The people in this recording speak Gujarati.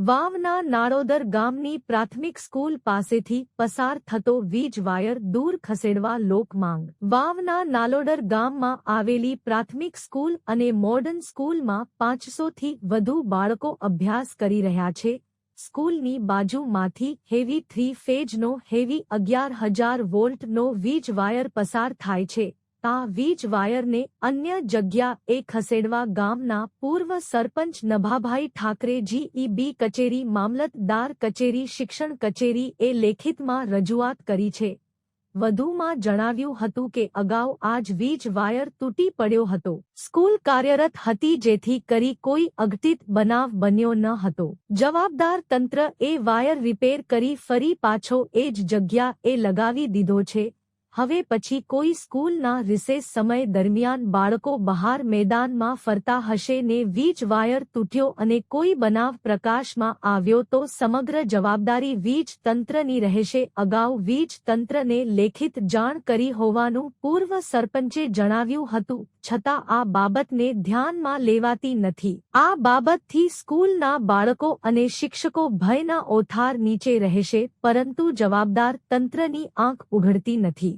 વાવના નાળોદર ગામની પ્રાથમિક સ્કૂલ પાસેથી પસાર થતો વીજ વાયર દૂર ખસેડવા લોકમાંગ વાવના નાલોડર ગામમાં આવેલી પ્રાથમિક સ્કૂલ અને મોડર્ન સ્કૂલમાં પાંચસોથી વધુ બાળકો અભ્યાસ કરી રહ્યા છે. સ્કૂલની બાજુમાંથી હેવી થ્રી ફેજનો હેવી અગિયાર હજાર વોલ્ટનો વીજ વાયર પસાર થાય છે. આ વીજ વાયરને અન્ય જગ્યા એ ખસેડવા ગામના પૂર્વ સરપંચ નભાભાઈ ઠાકરે જીઈબી કચેરી, મામલતદાર કચેરી, શિક્ષણ કચેરી એ લેખિતમાં રજૂઆત કરી છે. વધુમાં જણાવ્યું હતું કે અગાઉ આજ વીજ વાયર તૂટી પડ્યો હતો. સ્કૂલ કાર્યરત હતી જેથી કરી કોઈ અઘટિત બનાવ બન્યો ન હતો. જવાબદાર તંત્ર એ વાયર રિપેર કરી ફરી પાછો એ જ જગ્યા એ લગાવી દીધો છે. હવે પછી કોઈ સ્કૂલના રિસેસ સમય દરમિયાન બાળકો બહાર મેદાનમાં ફરતા હશે ને વીજ વાયર તૂટ્યો અને કોઈ બનાવ પ્રકાશમાં આવ્યો તો સમગ્ર જવાબદારી વીજ તંત્રની રહેશે. અગાઉ વીજ તંત્રને લેખિત જાણ કરી હોવાનું પૂર્વ સરપંચે જણાવ્યું હતું. છતાં આ બાબતને ધ્યાનમાં લેવાતી નથી. આ બાબતથી સ્કૂલના બાળકો અને શિક્ષકો ભયના ઓથાર નીચે રહેશે, પરંતુ જવાબદાર તંત્રની આંખ ઉઘડતી નથી.